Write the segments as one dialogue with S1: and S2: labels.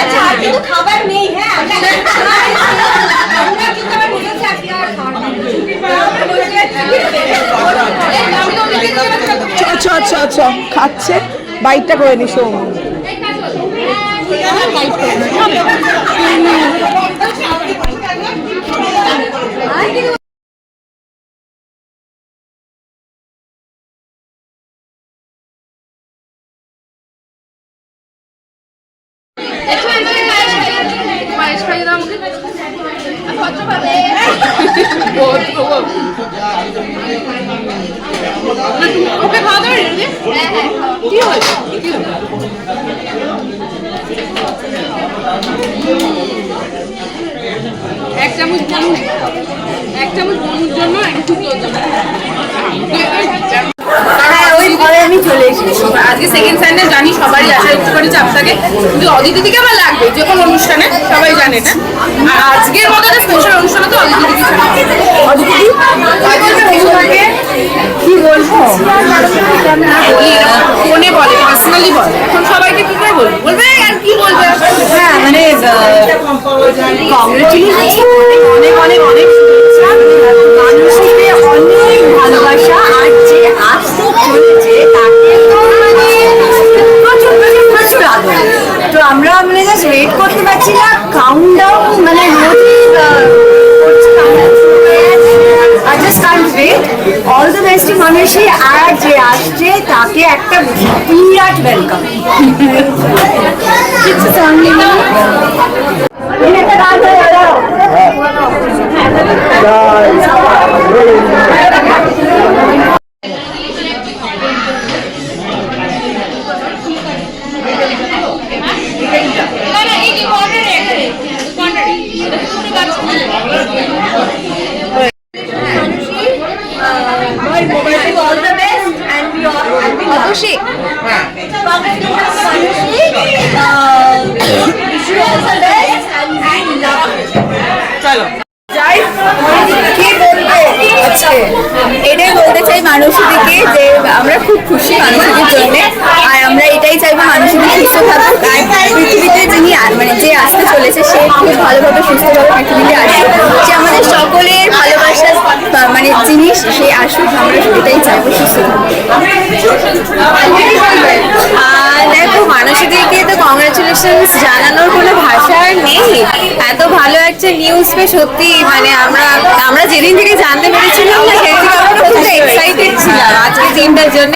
S1: আচ্ছা খাবার
S2: চ চ চ খাচ্ছে বাইকটা করে নি শোন
S3: কি হয়েছে কি হয়েছে? এক চামচ বনুন এক চামচ বনুর জন্য একটু তোর জন্য
S1: হ্যাঁ ওই ঘরে আমি চলে এসেছি।
S3: আজকে সেকেন্ড সানডে জানি সবারই আসার একটুখানি চাপ থাকে কিন্তু অদিতি দিকে আমার লাগবে যে কোনো অনুষ্ঠানে সবাই জানে এটা। আর আজকের মতো একটা স্পেশাল অনুষ্ঠানে তো অদিতি অদিতি আজকে
S2: কি বলব?
S3: ফোনে বলে পার্সোনালি বলে। এখন সবাইকে কি করে বলবে? বলবে আর কি বলবে?
S2: হ্যাঁ মানে কংগ্রেচুলেশন। অনেক অনেক অনেক আমরা মানে জাস্ট ওয়েট করতে পারছি না কাউন্টডাউন মানে রোজই জাস্ট করছে countdown? অল দ্য to মানুষই আর যে আসছে তাকে একটা বিরাট ওয়েলকাম একটা গান হয়ে।
S3: চলো
S2: এটাই বলতে চাই মানুষদিকে যে আমরা খুব খুশি মানুষদের জন্য। আর আমরা এটাই চাইব মানুষদের সুস্থ থাকুক। আর পৃথিবীতে যিনি মানে যে আসতে চলেছে সে খুব ভালোভাবে সুস্থভাবে পৃথিবীতে আসুক যে আমাদের সকলের ভালোবাসার আহ, মানে জিনিস সে আসুক আমরা এটাই চাইব সুস্থ
S4: দেখো মানুষদেরকে তো কংগ্রাচুলেশন জানানোর কোনো ভাষা আর নেই এত ভালো একটা নিউজ পেয়ে সত্যি মানে আমরা আমরা যেদিন থেকে জানতে পেরেছিলাম না সেদিন থেকে আমরা খুব এক্সাইটেড ছিলাম আজকে দিনটার জন্য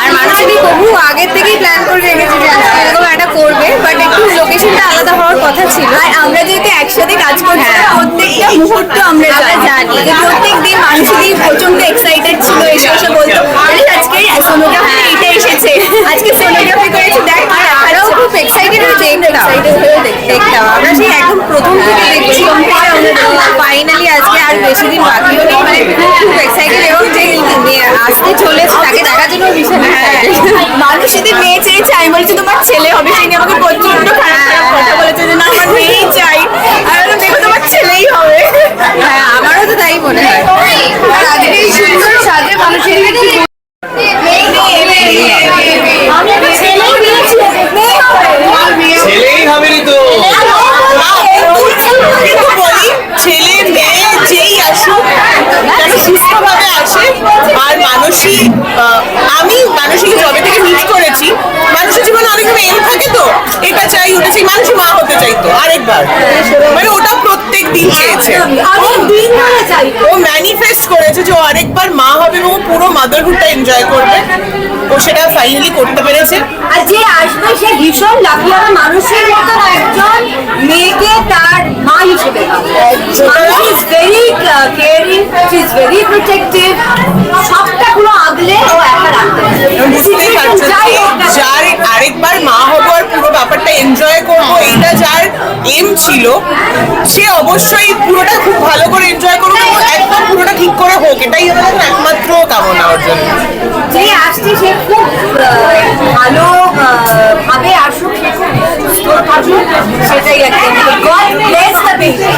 S4: আর মানুষেরই বহু আগের থেকেই প্ল্যান করে রেখেছে যে আজকে এরকম একটা করবে বাট একটু লোকেশনটা আলাদা হওয়ার কথা ছিল
S2: আর আমরা যেহেতু একসাথে কাজ করছি
S4: হ্যাঁ।
S2: প্রত্যেকটা মুহূর্ত আমরা জানি। প্রত্যেক দিন মানুষই প্রচণ্ড এক্সাইটেড ছিল এসে এসে বলতো "আরে, আজকে সোনোগ্রাফি এটা এসেছে আজকে সোনোগ্রাফি করেছি দেখ
S4: আর আমরাও খুব এক্সাইটেড হয়ে দেখতাম
S2: এক্সাইটেড হয়ে দেখতে
S4: দেখতাম আমরা সেই একদম প্রথম থেকে দেখছি ফাইনালি আজকে আর বেশি দিন বাকিও নেই মানে খুব খুব এক্সাইটেড এবং যে আসতে চলেছে তাকে দেখার জন্য ভীষণ excited।
S2: মানুষদের মেয়ে চেয়েছে আমি বলছি তোমার ছেলে হবে সেই নিয়ে আমাকে প্রচণ্ড খারাপ খারাপ কথা বলেছে যে না আমার মেয়েই চাই। আর দেখো তোমার ছেলেই হবে।
S4: হ্যাঁ আমারও তো তাই মনে হয়
S2: আর আজকে এই সুন্দর সাজে মানুষের আমি একটা ছেলেই নিয়েছি মেয়ে হবে
S5: ছেলেই হবে নি তো
S6: ছেলে মেয়ে যেই আসুক যাতে সুস্থভাবে আসে মানুষই আমি মানুষকে জবে থেকে মিট করেছি। মানুষের জীবনে অনেক মেন থাকে তো। এটা চাই ওটা চাই মানুষ মা হতে চাইতো আরেকবার। মানে ওটা প্রত্যেক দিন চেয়েছে ও ম্যানিফেস্ট করেছে যে ও আরেকবার মা হবে এবং পুরো মাদারহুডটা এনজয় করবে। ও সেটা ফাইনালি করতে পেরেছে।
S2: আর যে আসবে সে ভীষণ লাকি হবে। মানুষের মতন একজন মেয়েকে তার মা হিসেবে is very caring she is very protective
S6: ছিল, সে অবশ্যই পুরোটা খুব ভালো করে এনজয় করুক এবং একদম পুরোটা ঠিক করে হোক, এটাই আমাদের একমাত্র কামনা অর্জন।
S2: যে আসছে, সে খুব ভালো ভাবে আসুক সেটাই একদম গড ব্লেস দ্য ইউ